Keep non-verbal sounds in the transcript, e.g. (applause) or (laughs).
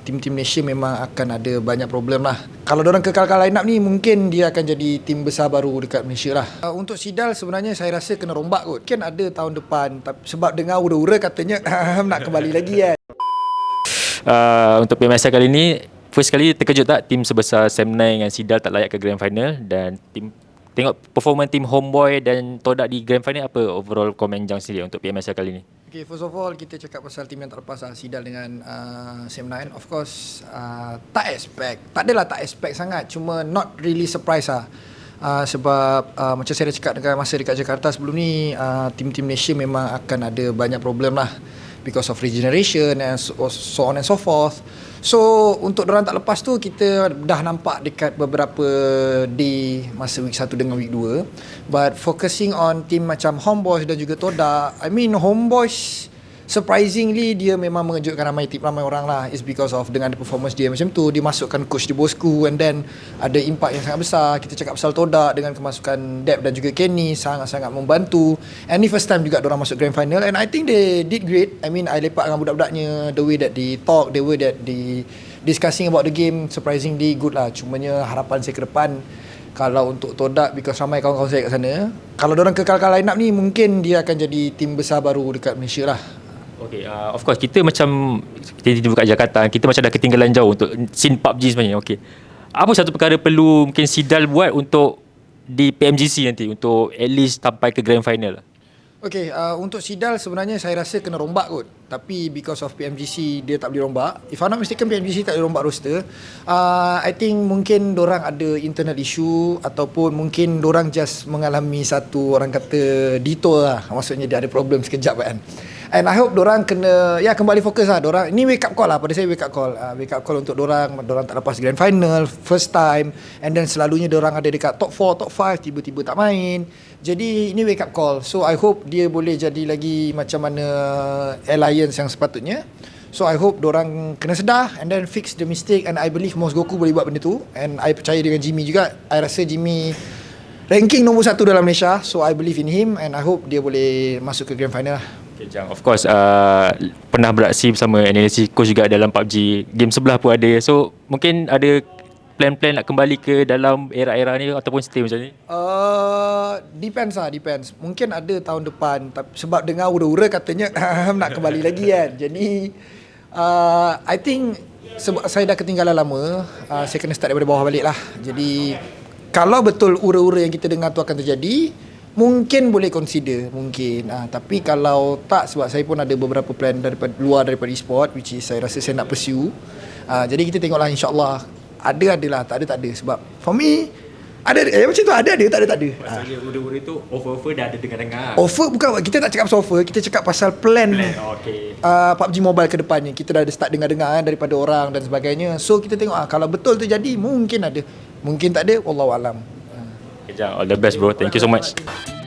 tim-tim Malaysia memang akan ada banyak problem lah. Kalau orang kekalkan line up ni mungkin dia akan jadi tim besar baru dekat Malaysia lah. Uh, untuk Sidal sebenarnya saya rasa kena rombak kot. Mungkin ada tahun depan tapi sebab dengar ura-ura katanya (laughs) nak kembali lagi kan. Uh, untuk PMSL kali ni First kali terkejut tak tim sebesar Sam dengan Sidal tak layak ke Grand Final dan tim tengok performance tim Homeboy dan Todak di Grand Final apa overall komen Jang sendiri untuk PMSL kali ni? Okay, first of all kita cakap pasal tim yang tak lepas lah, Sidal dengan uh, Sam 9. Of course, uh, tak expect. Tak adalah tak expect sangat. Cuma not really surprise lah. Uh, sebab uh, macam saya dah cakap dengan masa dekat Jakarta sebelum ni, uh, tim-tim Malaysia memang akan ada banyak problem lah. Because of regeneration and so, so on and so forth. So untuk orang tak lepas tu kita dah nampak dekat beberapa day masa week 1 dengan week 2 but focusing on team macam Homeboys dan juga Toda I mean Homeboys surprisingly dia memang mengejutkan ramai tip ramai orang lah. Is because of dengan performance dia macam tu dia masukkan coach di bosku and then ada impact yang sangat besar. Kita cakap pasal Toda dengan kemasukan Deb dan juga Kenny sangat-sangat membantu. And ni first time juga orang masuk grand final and I think they did great. I mean I lepak dengan budak-budaknya the way that they talk the way that they discussing about the game surprisingly good lah. Cumanya harapan saya ke depan kalau untuk Todak because ramai kawan-kawan saya kat sana kalau orang kekalkan line up ni mungkin dia akan jadi tim besar baru dekat Malaysia lah Okay, uh, of course kita macam kita di kat Jakarta, kita macam dah ketinggalan jauh untuk scene PUBG sebenarnya. Okay. Apa satu perkara perlu mungkin Sidal buat untuk di PMGC nanti untuk at least sampai ke grand final? Okay, uh, untuk Sidal sebenarnya saya rasa kena rombak kot. Tapi because of PMGC dia tak boleh rombak. If I'm not mistaken PMGC tak boleh rombak roster. Uh, I think mungkin orang ada internal issue ataupun mungkin orang just mengalami satu orang kata detour lah. Maksudnya dia ada problem sekejap kan. And I hope orang kena ya kembali fokus lah orang. Ini wake up call lah pada saya wake up call. Uh, wake up call untuk orang orang tak lepas grand final first time and then selalunya orang ada dekat top 4, top 5 tiba-tiba tak main. Jadi ini wake up call. So I hope dia boleh jadi lagi macam mana alliance yang sepatutnya. So I hope orang kena sedar and then fix the mistake and I believe Mos Goku boleh buat benda tu and I percaya dengan Jimmy juga. I rasa Jimmy ranking nombor satu dalam Malaysia. So I believe in him and I hope dia boleh masuk ke grand final lah. Okay, Jang. Of course, uh, pernah beraksi bersama NLC coach juga dalam PUBG. Game sebelah pun ada. So, mungkin ada plan-plan nak kembali ke dalam era-era ni ataupun stay macam ni? Uh, depends lah, depends. Mungkin ada tahun depan. Sebab dengar ura-ura katanya (laughs) nak kembali lagi kan. Jadi, uh, I think sebab saya dah ketinggalan lama, uh, saya kena start daripada bawah balik lah. Jadi, kalau betul ura-ura yang kita dengar tu akan terjadi, mungkin boleh consider mungkin. Ah tapi kalau tak sebab saya pun ada beberapa plan daripada luar daripada e-sport which is saya rasa saya nak pursue. Ah jadi kita tengoklah insyaallah. Ada adalah. Tak ada tak ada. Sebab for me ada eh macam tu ada ada. Tak ada tak ada. Maksudnya ah. ura-ura tu offer-offer dah ada dengar-dengar. Offer bukan kita tak cakap pasal offer kita cakap pasal plan, plan okay. uh, PUBG Mobile ke depannya. Kita dah ada start dengar-dengar kan, daripada orang dan sebagainya. So kita tengok ah kalau betul tu jadi mungkin ada. Mungkin tak ada wallahu alam Kejap, all the best bro. Thank you so much.